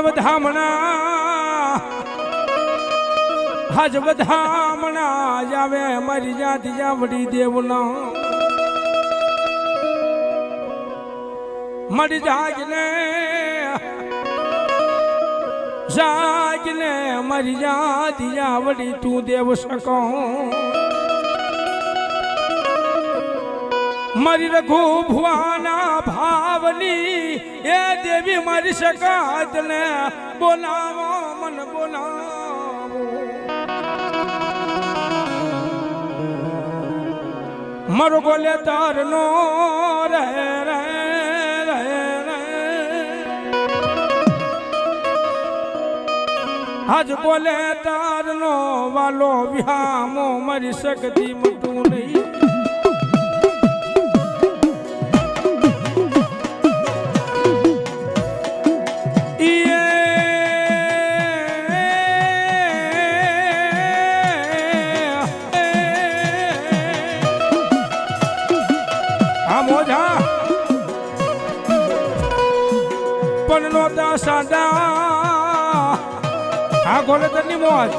પણ વધામણા હાજ વધામણા જાવે આવે મારી જાતિ જાવડી દેવના. મળી જાગને જાગને મારી જાતિ જાવડી તું દેવ શકો. મારી રઘુ ભુવાના ભાવની એ દેવી મારી શકાત ને બોલાવો, મન બોલાવો. મારો ગોલે તાર નો રહે રહે આજ બોલે તાર નો વાલો વિહામો મારી શક્તિ પણ નોતા સાડા આ ગોલતની મોજ.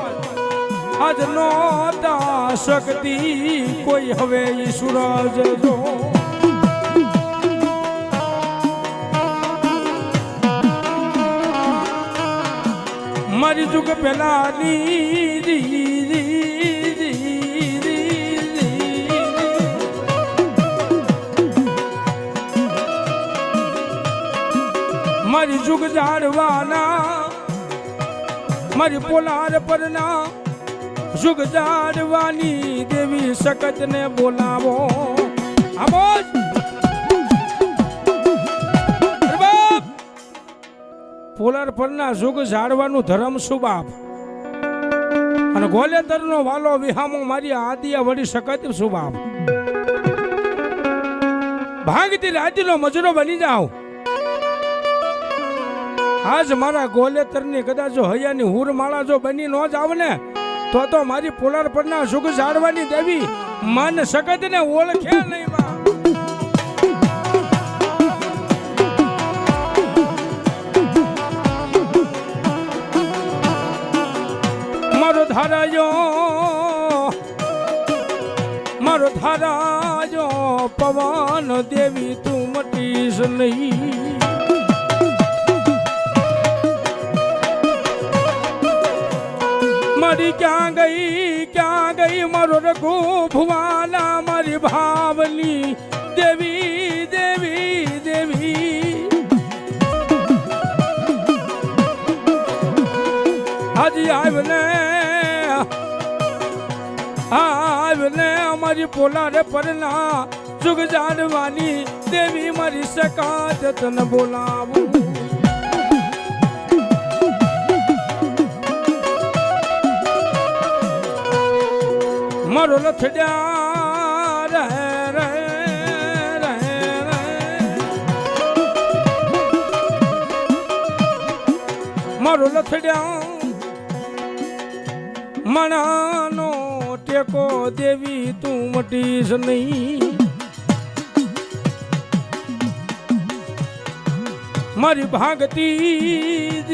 આજ નોતા શક્તિ કોઈ હવે સૂરજ જો. મારી જુગ પેલાની મારી જુગ જાડવાના મારી પોલાર પરના, જુગ જાડવાની દેવી સખત ને બોલાવો આવો પોલાર પરના જુગ ઝાડવાનું ધર્મ સુબાપ અને ગોલેતરનો વાલો વિહામો મારી આદિયા વળી શકત સુબાપ ભાંગતી રાજીનો મજરો બની જાઓ. આજ મારા ગોલેતરની કદાચ હૈયાની હુરમાળા જો બની ન જ ને, તો તો મારી પોલાર પરના સુખ જાળવાની દેવી મન સખત ને ઓળખે નહીં મારો ધારાયો મારો ધારાયો પવન દેવી તું મટીશ નહીં. મારી ક્યાં ગઈ ક્યાં ગઈ? મારો રઘુ ભુવાલા, મારી ભાવલી. દેવી દેવી દેવી. હજી આવને આવને અમારી પોલારે પરના જુગ જાણવાની. દેવી મારી સકાત તને બોલાવું. મારો લથડ્યા રહે રહે રહે રહે મારો લથડ્યા મણાનો ટેકો દેવી તું મટીશ નહીં. મારી ભાગતી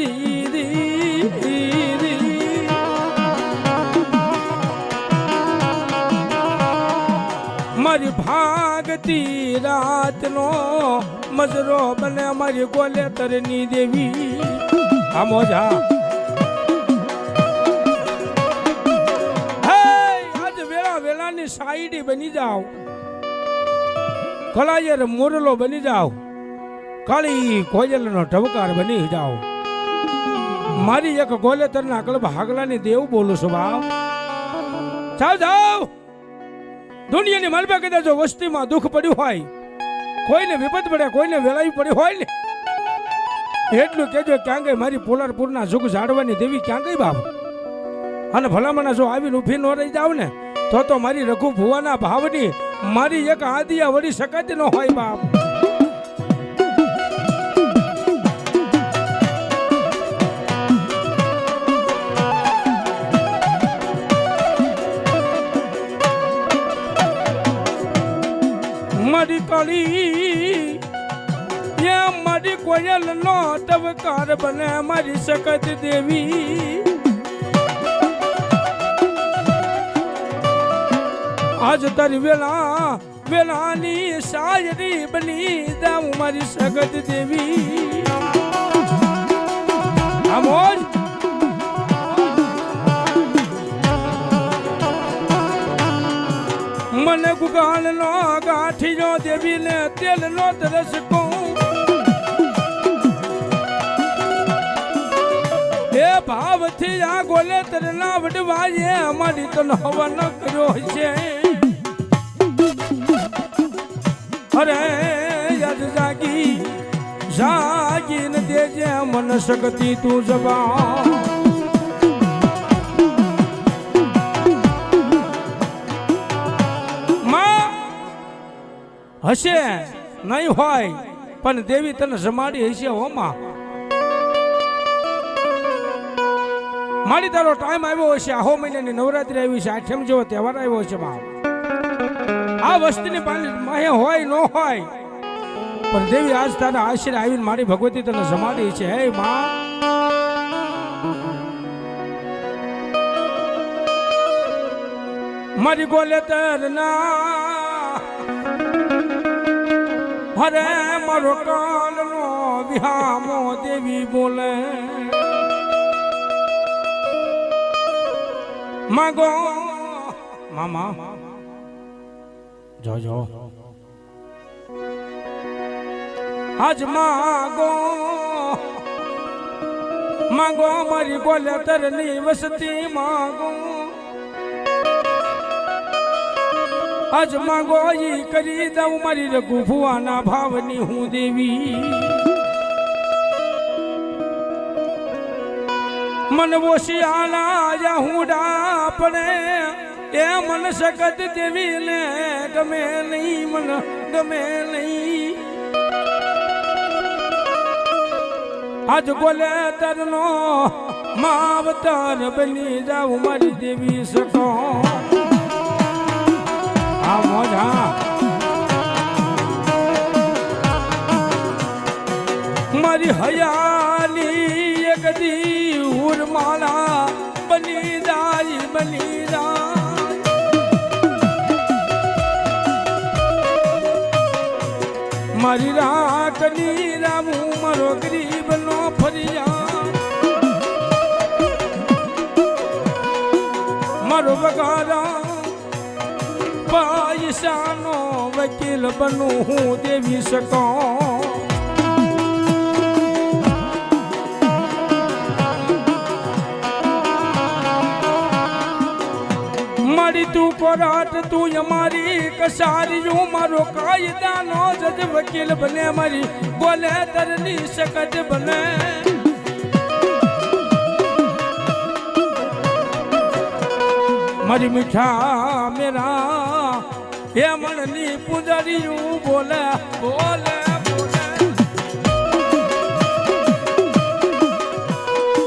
ભાગતી રાતનો મજરો બને મારી ગોલેતરની દેવી. આ. મોજા આજ વેળા વેલાની સાઈડી બની જાઓ. કલાયર મોરલો બની જાઓ. કાળી કોયલનો ઢબકાર બની જાઓ. મારી એક ગોલેતરના કલબ હાગલાની દેવ બોલું છું ભાવ જાઓ જાઓ. દુનિયાની માલબા કદાચ વસ્તીમાં દુઃખ પડ્યું હોય, કોઈને વિપત પડે કોઈને વેલાવી પડ્યું હોય ને, એટલું કેજો ક્યાં મારી પોલારપુરના જુગ ઝાડવાની દેવી ક્યાં ગઈ બાપ. અને ભલામણા જો આવીને ઊભી ન રહી જાવ ને, તો તો મારી રઘુ ભુવાના ભાવની મારી એક આદિયા વળી શકાતી ન હોય બાપ. મારી કાળી, એ મારી કોયલ નો ટવકાર બને મારી સખત દેવી. આજ તારી વેલા, વેલાની સાયરી બની જાઉં મારી સગત દેવી. આમોજ મને ગુગાલ નો ગાંઠીયો દેવી ને તેલ નો તરસ કહું. એ ભાવથી આ ગોલે તરના વડવાએ અમારી તો હવન કર્યો છે. અરે યાદ જાગી, જાગીને દેજે મન શક્તિ તું જવા હશે નહીં હોય, પણ દેવી તને જમાડી હશે, હો માં. મારી તારો ટાઈમ આવ્યો હશે આહો મહિનાની નવરાત્રી આવી છે આઠમ જેવો તહેવાર આવ્યો છે, મા. આ વસ્તીની માહે હોય, ન હોય, પણ દેવી આજ તારા આશરે આવીને મારી ભગવતી તને જમાડી છે, હે માં. મારી ગોલે તરના હરે મારો કાલનો વિહામો દેવી બોલે. માગો, મામા. જો જો આજ માગો માગો, મારી ગોલે તરની વસતી માગો. આજ માગો ઈ કરી દઉં મારી રઘુ ભુવાના હું દેવી. મન વોશિયાલા હું ડાપણે એ મન સકત દેવી ને ગમે નહીં, મન ગમે નહીં. આજ બોલે તરનો માવતર બની જાઉં મારી દેવી સકો આ મોજા મારી હયાની એક દી ઉરમાળા બની જાય બની જાય. મારી રાખની રામું મારો ગરીબ નો ફરિયા મારો બગારા પૈસાનો વકીલ બનું, હું દેવી શકો મારી તું કોરાટ તું અમારી કસારીયું, મારો કાયદાનો જજ વકીલ બને, મારી બોલે તરની શકત બને. મારી મીઠા મેરા હે મણની બોલે બોલે બોલે.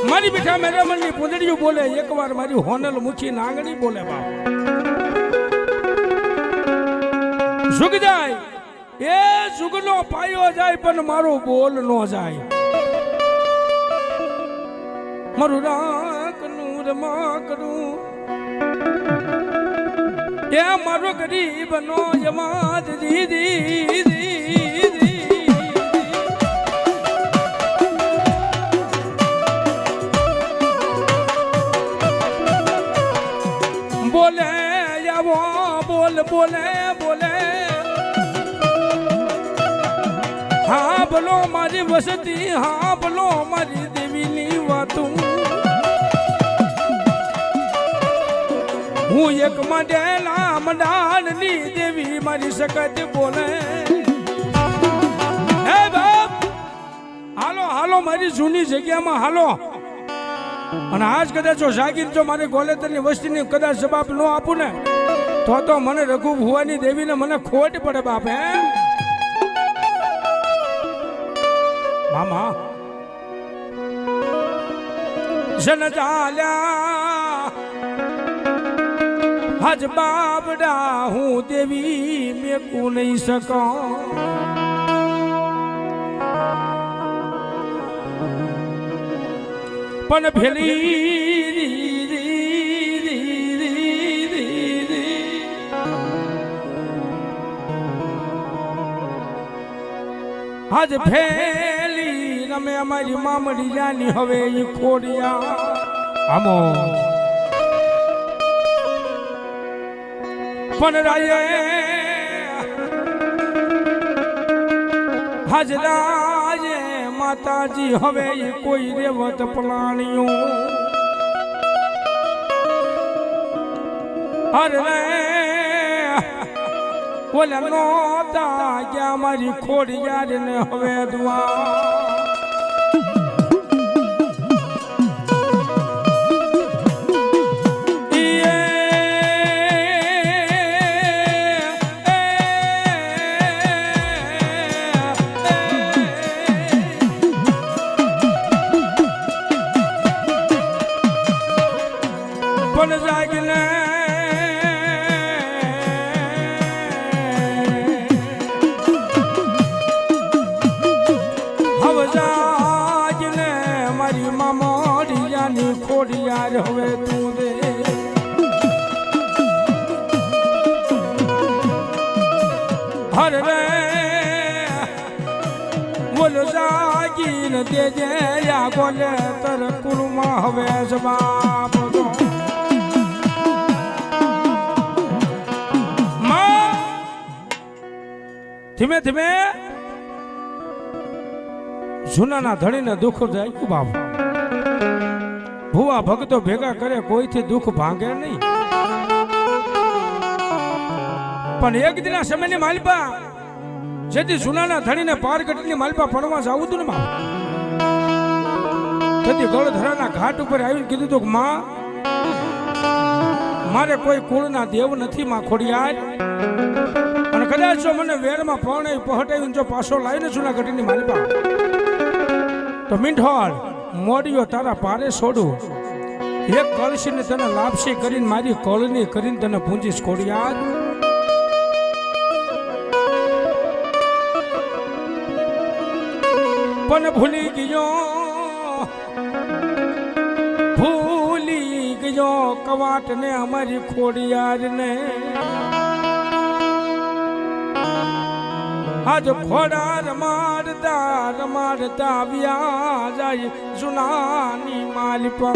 મારી બેઠા મેરા મણની પૂંજરિયું બોલે, એકવાર મારી હોનલ મુછી નાંગણી બોલે, બાપ. સુખ જાય, એ સુગનો પાયો જાય, પણ મારો બોલ નો જાય. મારું રાખનું રમાકનું એ મારો ગરીબ નો જમાત દીદી બોલે, આવો, બોલ, બોલે બોલે. હા બોલો મારી વસતી, હા બોલો મારી દેવીની વાતું. હું એક મંડેલા મંડાણની દેવી મારી સકત બોલે. હાલો હાલો, મારી જૂની જગ્યામાં હાલો. અને આજ કદાચ જો જાગીર જો મારી ગોલેતરની વસ્તીની કદાચ જવાબ ન આપું ને, તો તો મને રઘુ ભુવાની દેવીને મને ખોટ પડે બાપ, હે? મામા, જન ચાલ્યા હજ બાબડા હું દેવી, મેકું નહીં શકો પણ ભેલી હજ ફેલી રમે અમારી મામડી જાની હવે ખોડિયા. આમો. પણ રાયે હાજરાજે માતાજી, હવે ઈ કોઈ રેવત પલાણીઓ અરે રે, ઓલા નોતા ગયા મારી ખોડિયાર ને હવે દુઆ રે. બોલો જાગીને દેજે યા બોલે, તર કુલમાં હવે જવાબ ધીમે ધીમે જૂનાના ધણીને દુઃખ જાય બાપ. ભુવા ભક્તો ભેગા કરે, કોઈથી દુઃખ ભાંગે નહીં. પણ એક દિના સમયની માલપા જેથી સુનાના ધણીને પારગઢની માલપા પડવા જવું હતું ને બાપ? તેથી ગળધરાના ઘાટ ઉપર આવીને કીધું હતું કે, માં, મારે કોઈ કુળના દેવ નથી, માં ખોડિયાર. અને કદાચ જો મને વેરમાં પૌણે પહટાવી જો પાછો લાવીને જૂનાગઢની માલપા. તો મીંઢોળ મોડિયો તારા પારે છોડું એક કળશીને તને લાપસી કરીને મારી કળની કરીને તને પૂંજીશ ખોડિયાર. પણ ભૂલી ગયો. ભૂલી ગયો કવાટ ને અમારી ખોડિયાર ને આજ ખોડા રમાડતા રમાડતા આવ્યા જાય જુનાની માલિપા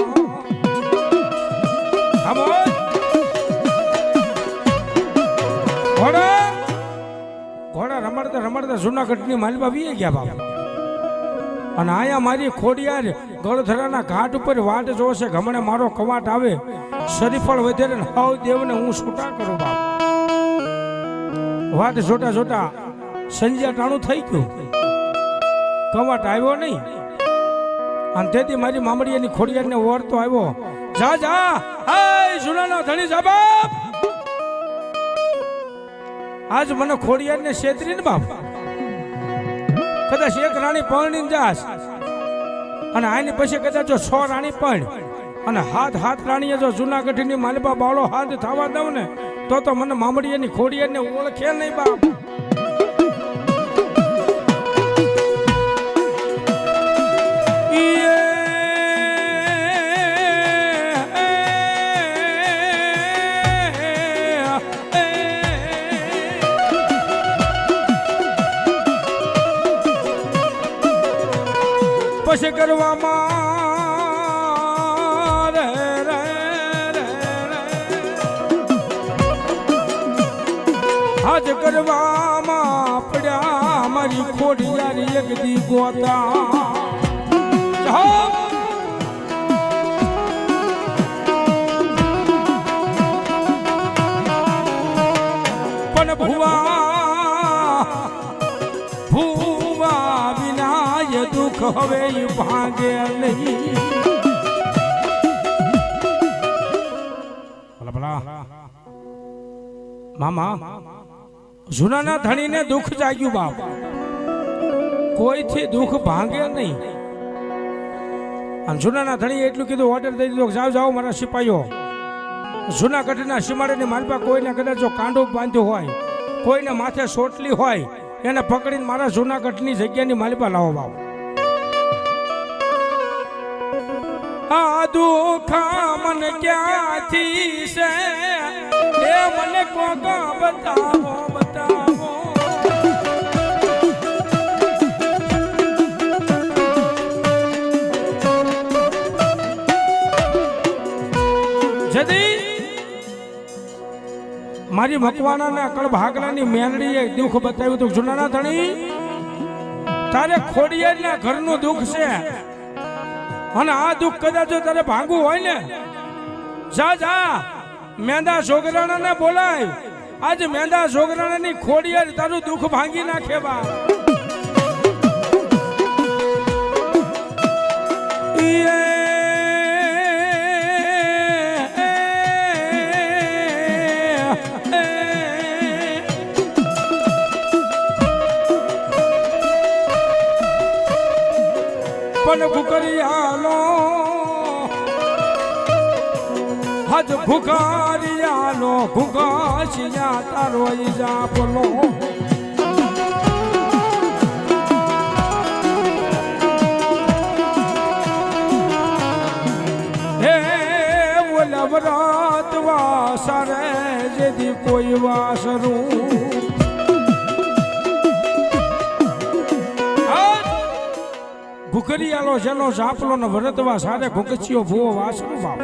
ઘોડા. ઘોડા રમાડતા રમાડતા જુનાગઢની માલિપા વી ગયા બાપા. અને આયા મારી ખોડિયાર ગળધરાના ઘાટ ઉપર વાટ જોશે. ગમણે મારો કવાટ આવે. શરીફળ વધેરે હાવ દેવને હું છૂટા કરું બાપ. વાટ જોટા જોટા સંજ્યા ટાણું થઈ ગયું. કવાટ આવ્યો નહીં. અને તેથી મારી મામડીયાની ખોડિયારને ઓરતો આવ્યો. જા જા. હાય, જુનાનો ધણી જા બાપ. આજ મને ખોડિયારને છેતરીને બાપ. કદાચ એક રાણી પરણીને જાસ અને આની પછી કદાચ જો સો રાણી પણ અને હાથ હાથ રાણીએ જો જુનાગઢની માલપા બાળો હાથ થવા દઉં ને, તો તો મને મામડીયાની ખોડિયારને ઓળખે નહીં બાપ. પછી કરવામાં હાજ કરવામાં પડ્યા મારી ખોડિયારી એક દી ગોતા ભુવા હવે ભાંગે નહીં. મામા, જૂનાના ધણીને દુઃખ જાગ્યું બાપ. કોઈથી દુઃખ ભાંગે નહીં. અને જૂનાના ધણીએ એટલું કીધું ઓર્ડર દઈ દીધો, જાઓ જાઓ, મારા સિપાહીઓ જૂનાગઢના સીમાડેની માલપા કોઈને કદાચ જો કાંડો બાંધ્યો હોય, કોઈને માથે સોટલી હોય, એને પકડીને મારા જૂનાગઢની જગ્યાની માલિપા લાવો બાપ. આ દુખા મન ક્યાંથી છે? એ મને કોકા બતાવો બતાવો. જદી મારી મકવાના ને અકળ ભાગલાની મેલડીએ દુઃખ બતાવ્યું તું જુનાના ધણી તારે ખોડિયારના ઘરનું દુઃખ છે. અને આ દુઃખ કદાચ તારે ભાંગવું હોય ને, જા જા, મેંદા છોકરાણાને બોલાય. આજ મેંદા છોકરાણાની ખોડીએ તારું દુઃખ ભાંગી નાખે બા. પણ ભૂકરિયાલો હજ ભૂકારિયાલો ભૂકાશિયા તારો જાપલો હે ઓલા વ્રત વાસરે જેથી કોઈ વાસરું ઘુકરિયાલો જેનો ઝાપલો ને વરતવા સારે ભૂકચીઓ ભૂવો વાસનો બાપ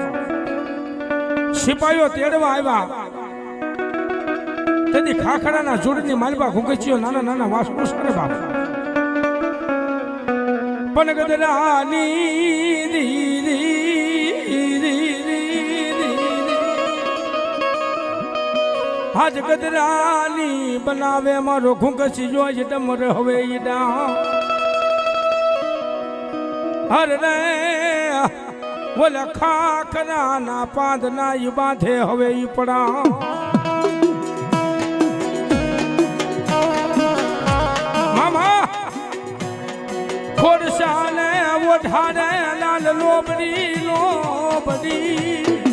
સિપાહીઓ તેડવા આવ્યા. તેથી ખાખડાના જોડની માલબા ઘુકચીઓ નાના નાના વાસનો સારે બાપ પણ ગદરાની આજ ગદરાની બનાવે મારો ઘુંકચીઓ જોઈ ડમર હવે ઈડા. હર રે ઓલા ખાખરા ના પાંદના ઈ બાંધે હવે ઈ પડા મામા ખોરસા ને ઓઢાડે લાલ લોબડી લોબડી.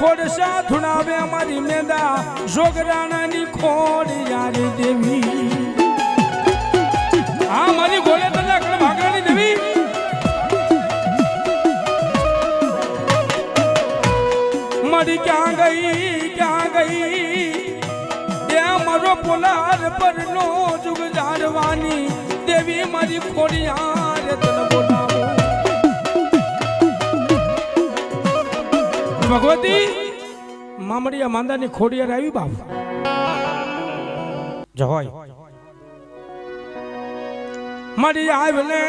ખોડસા ધુણાવે અમારી મેંદા. જોગરાણાની ખોડ યારી દેવી. આ મારી ગોળે તને અકળ ભાગરાની દેવી. મારી ક્યાં ગઈ ક્યાં ગઈ? ત્યાં મારો પોલાર પરનો જુગ જાડવાની દેવી મારી ખોડિયાર તને ભગવતી. મામડિયા માંદાની ખોડિયાર આવી બાપ. જહોય મારી આવલે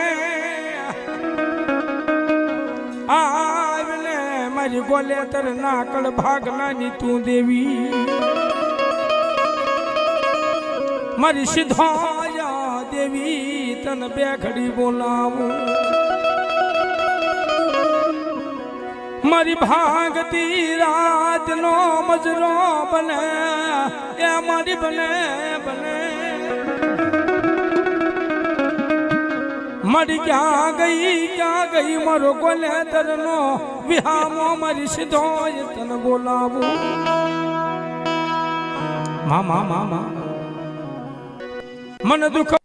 આવલે મારી ગોલે તર નાકળ ભાગલાની તું દેવી. મારી સિદ્ધાયા દેવી તન બે ઘડી બોલાવું. મારી ભાગતી રાત નો મજરો બને, એ મારી બને બને. મારી ક્યાં ગઈ ક્યાં ગઈ, મારો ગોલે તરનો વિહામો મારી સીધો તને બોલાવું. મામા મામા. મન દુખ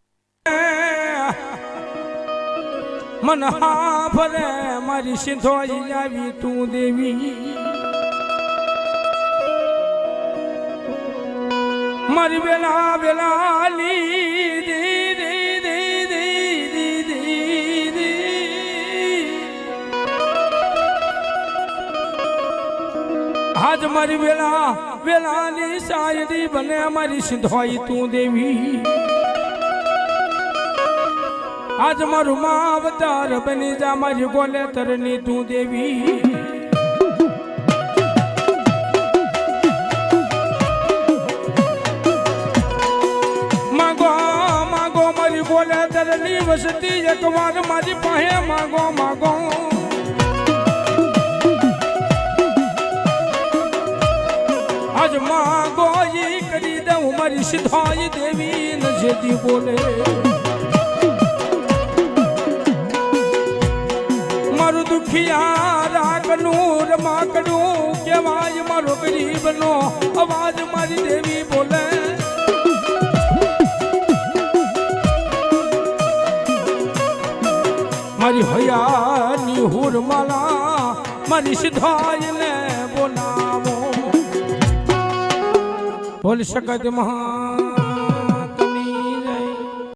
મન હા ભરે મારી સિંધોઈ આવી તું દેવી મારી વેલા વેલા લી દી દી દી દી દી દી દી. આજ મારી વેલા વેલાની સાયરી બને મારી સિંધોઈ તું દેવી આજ મારું માવતાર બની જા, મારી ગોલે તરની તું દેવી. માગો માગો, મારી ગોલે તરની વસતી એક વાર મારી પાસે માગો માગો. આજ માગો ઈ કરી દઉં મારી સિદ્ધાઈ દેવી નજેતી બોલે. દુખિયા રાગનું રમાકડું કેવાય મારો ગરીબનો અવાજ મારી દેવી બોલે. મારી હયાની હુરમાલા મારી સિદ્ધાયને બોલાવો. બોલ શકત મહા